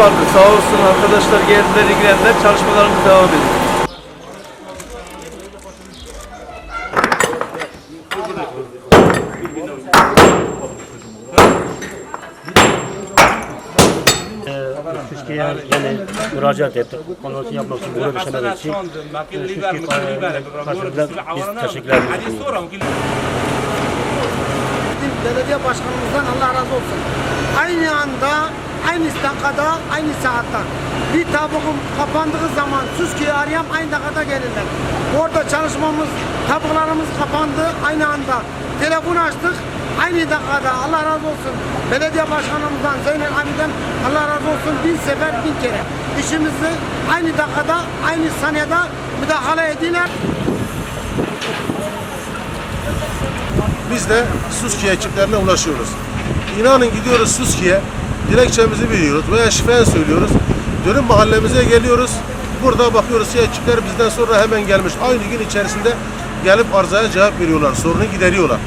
vardı. Sağ olsun arkadaşlar geldiler, ilgilendiler. Çalışmalarımız devam ediyor. Türkiye'ye yani müracaat ettik. Konuşma yapmak için, bunu düşünmek için. Türkiye karşılığında biz teşekkürlerimizi sunuyoruz. belediye başkanımızdan Allah razı olsun. Aynı anda, aynı dakikada, aynı saatte bir tabuğum kapandığı zaman Süski'yi arayan aynı dakikada gelirler. Orada çalışmamız, tabuklarımız kapandı aynı anda. Telefon açtık aynı dakikada Allah razı olsun. Belediye başkanımızdan Zeynel abiden Allah razı olsun bin sefer bin kere. İşimizi aynı dakikada, aynı saniyede müdahale ediler. Biz de Suskiye ekiplerine ulaşıyoruz. İnanın gidiyoruz Suskiye, dilekçemizi veriyoruz veya şifen söylüyoruz. Dönüp mahallemize geliyoruz. Burada bakıyoruz ki ekipler bizden sonra hemen gelmiş. Aynı gün içerisinde gelip arzaya cevap veriyorlar, sorunu gideriyorlar.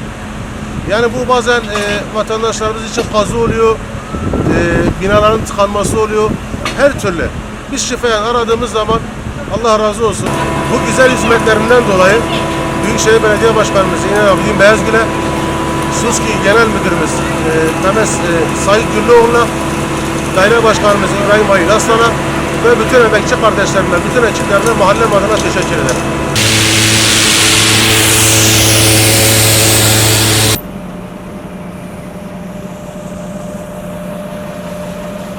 Yani bu bazen e, vatandaşlarımız için kazı oluyor, e, binaların tıkanması oluyor. Her türlü. Biz şifayen aradığımız zaman Allah razı olsun. Bu güzel hizmetlerinden dolayı Büyükşehir Belediye Başkanımız İnan Abidin Beyazgül'e, Suski Genel Müdürümüz e, Mehmet e, Sayın Güllüoğlu'na, Daire Başkanımız İbrahim Halil Aslan'a ve bütün emekçi kardeşlerime, bütün ekiplerine mahallem adına teşekkür ederim.